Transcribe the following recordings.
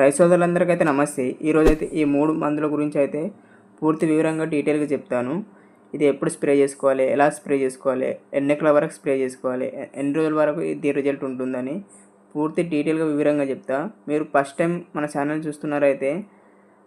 రైతు సోదరులందరికైతే నమస్తే. ఈరోజైతే ఈ మూడు మందుల గురించి అయితే పూర్తి వివరంగా డీటెయిల్గా చెప్తాను. ఇది ఎప్పుడు స్ప్రే చేసుకోవాలి ఎలా స్ప్రే చేసుకోవాలి ఎన్ని వరకు స్ప్రే చేసుకోవాలి ఎన్ని రోజుల వరకు ఇది రిజల్ట్ ఉంటుందని పూర్తి డీటెయిల్గా వివరంగా చెప్తా. మీరు ఫస్ట్ టైం మన ఛానల్ చూస్తున్నారైతే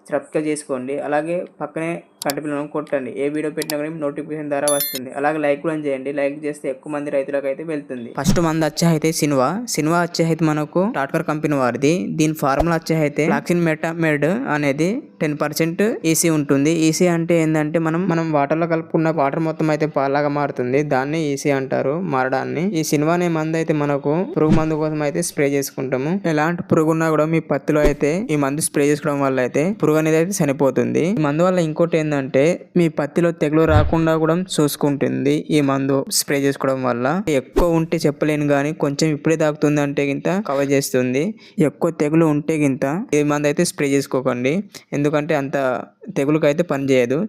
సబ్స్క్రైబ్ చేసుకోండి. అలాగే పక్కనే గంట పిల్లలను కొట్టండి. ఏ వీడియో పెట్టినా కానీ నోటిఫికేషన్ ద్వారా వస్తుంది. అలాగే లైక్ కూడా చేయండి. లైక్ చేస్తే ఎక్కువ మంది రైతులకు అయితే వెళ్తుంది. ఫస్ట్ మంది వచ్చే అయితే సినివా. సినివా వచ్చే అయితే మనకు టాట్కర్ కంపెనీ వారిది. దీని ఫార్ములా వచ్చే అయితే వ్యాక్సిన్ మెటామెడ్ అనేది టెన్ పర్సెంట్ ఈసీ ఉంటుంది. ఈసీ అంటే ఏంటంటే మనం మనం వాటర్లో కలుపుకున్న వాటర్ మొత్తం అయితే పాలాగా మారుతుంది. దాన్ని ఈసీ అంటారు. మారడాన్ని. ఈ సినిమా అనే మందు అయితే మనకు పురుగు మందు కోసం అయితే స్ప్రే చేసుకుంటాము. ఎలాంటి పురుగు ఉన్నా కూడా మీ పత్తిలో అయితే ఈ మందు స్ప్రే చేసుకోవడం వల్ల అయితే పురుగు అనేది అయితే చనిపోతుంది. ఈ మందు వల్ల ఇంకోటి ఏంటంటే మీ పత్తిలో తెగులు రాకుండా కూడా చూసుకుంటుంది ఈ మందు స్ప్రే చేసుకోవడం వల్ల. ఎక్కువ ఉంటే చెప్పలేను కానీ కొంచెం ఇప్పుడే తాకుతుంది అంటే గింత కవర్ చేస్తుంది. ఎక్కువ తెగులు ఉంటే గింత ఈ మందు అయితే స్ప్రే చేసుకోకండి. ఎందుకంటే అంత తెగులుకు అయితే పనిచేయదు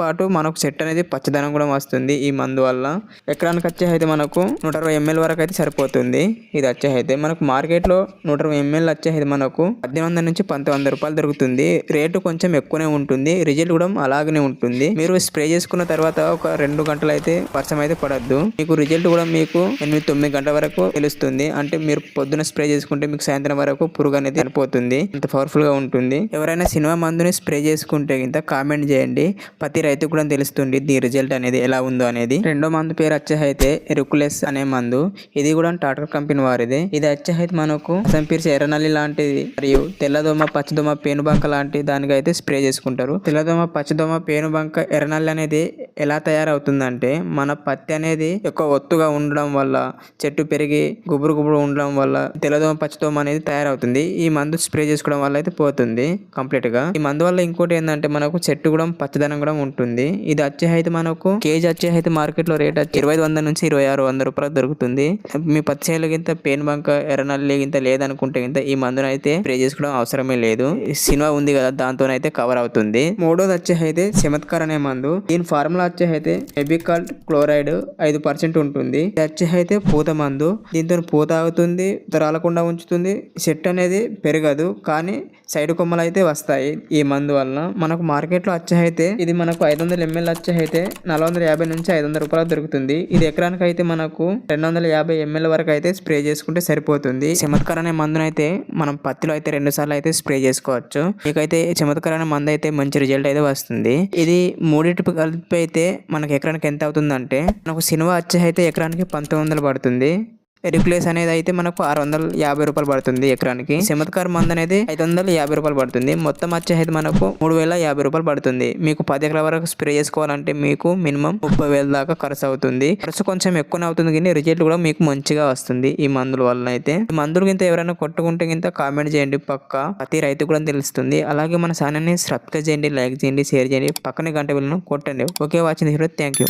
పాటు మనకు చెట్టు అనేది పచ్చదనం కూడా వస్తుంది ఈ మందు వల్ల. ఎకరానికి వచ్చే అయితే మనకు నూట అరవై ఎంఎల్ వరకు అయితే సరిపోతుంది. ఇది వచ్చే అయితే మనకు మార్కెట్లో నూట అరవై ఎంఎల్ వచ్చే అయితే మనకు పద్దెనిమిది వందల నుంచి పంతొమ్మిది వందల రూపాయలు దొరుకుతుంది. రేటు కొంచెం ఎక్కువనే ఉంటుంది. రిజల్ట్ కూడా అలాగనే ఉంటుంది. మీరు స్ప్రే చేసుకున్న తర్వాత ఒక రెండు గంటలు అయితే వర్షం అయితే పడద్దు. మీకు రిజల్ట్ కూడా మీకు ఎనిమిది తొమ్మిది గంటల వరకు తెలుస్తుంది. అంటే మీరు పొద్దున స్ప్రే చేసుకుంటే మీకు సాయంత్రం వరకు పురుగు అనేది చనిపోతుంది అంత పవర్ఫుల్గా ఉంటుంది. ఎవరైనా సినిమా మందుని స్ప్రే చేసుకుంటే కింద కామెంట్ చేయండి. ప్రతి రైతు కూడా తెలుస్తుంది దీని రిజల్ట్ అనేది ఎలా ఉందో అనేది. రెండో మందు పేరు వచ్చే అయితే రుకులెస్ అనే మందు. ఇది కూడా టాటా కంపెనీ వారిది. ఇది వచ్చే అయితే మనకు సంపీర్చి ఎర్రనల్లి లాంటిది. మరియు తెల్లదోమ పచ్చదోమ పేనుబంక లాంటి దానికైతే స్ప్రే చేసుకుంటారు. తెల్లదోమ పచ్చదోమ పేనుబంక ఎర్రనల్లి అనేది ఎలా తయారవుతుందంటే మన పత్తి అనేది ఎక్కువ ఒత్తుగా ఉండడం వల్ల చెట్టు పెరిగి గుబురు గుబురు ఉండడం వల్ల తెల్లదోమ పచ్చదోమ అనేది తయారవుతుంది. ఈ మందు స్ప్రే చేసుకోవడం వల్ల అయితే పోతుంది కంప్లీట్గా. ఈ మందు వల్ల ఇంకోటి ఏంటంటే మనకు చెట్టు కూడా పచ్చదనం కూడా ఉంటుంది. ఇది వచ్చే అయితే మనకు కేజీ వచ్చే అయితే మార్కెట్లో రేట్ వచ్చి ఇరవై వందల నుంచి ఇరవై ఆరు వందల రూపాయలు దొరుకుతుంది. మీ పత్తి చేనులు గింత పేను బంక ఎర్రనల్లి గింత లేదనుకుంటే గింత ఈ మందును అయితే స్ప్రే చేసుకోవడం అవసరమే లేదు. ఈ సినిమా ఉంది కదా దాంతోనైతే కవర్ అవుతుంది. మూడోది వచ్చే అయితే చమత్కార్ అనే మందు. దీని ఫార్ములా వచ్చే అయితే ఎబికాల్ క్లోరైడ్ ఐదు పర్సెంట్ ఉంటుంది. ఇది వచ్చే అయితే పూత మందు. దీంతో పూత ఆగుతుంది రాలకుండా ఉంచుతుంది. చెట్టు అనేది పెరగదు. కానీ సైడ్ కొమ్మలు అయితే వస్తాయి ఈ మందు వలన. మనకు మార్కెట్లో అయితే ఇది మనకు ఐదు వందల ఎంఎల్ వచ్చే అయితే నాలుగు వందల యాభై నుంచి ఐదు వందల రూపాయలు దొరుకుతుంది. ఇది ఎకరానికి అయితే మనకు రెండు వందల యాభై ఎంఎల్ వరకు అయితే స్ప్రే చేసుకుంటే సరిపోతుంది. చమత్కార్ అనే మందునైతే మనం పత్తిలో అయితే రెండు సార్లు అయితే స్ప్రే చేసుకోవచ్చు. మీకైతే చమత్కార్ అనే మందు అయితే మంచి రిజల్ట్ అయితే వస్తుంది. ఇది మూడింటి కలిపి అయితే మనకు ఎకరానికి ఎంత అవుతుందంటే మనకు సినిమా వచ్చే అయితే ఎకరానికి పంతొమ్మిది వందలు పడుతుంది. ఎరిక్లేస్ అనేది అయితే మనకు ఆరు వందల యాభై రూపాయలు పడుతుంది ఎకరానికి. చమత్కార్ మందు అనేది ఐదు వందల యాభై రూపాయలు పడుతుంది. మొత్తం వచ్చే అయితే మనకు మూడు వేల యాభై రూపాయలు పడుతుంది. మీకు పది ఎకరాల వరకు స్ప్రే చేసుకోవాలంటే మీకు మినిమం ముప్పై వేల దాకా ఖర్చు అవుతుంది. ఖర్చు కొంచెం ఎక్కువనే అవుతుంది కానీ రిజల్ట్ కూడా మీకు మంచిగా వస్తుంది ఈ మందుల వల్ల అయితే. ఈ మందులు గింత ఎవరైనా కొట్టుకుంటే గింత కామెంట్ చేయండి పక్క. ప్రతి రైతు కూడా తెలుస్తుంది. అలాగే మన ఛానల్ని సబ్స్క్రైబ్ చేయండి లైక్ చేయండి షేర్ చేయండి. పక్కనే గంట వెళ్ళను కొట్టండి. Okay watching thank you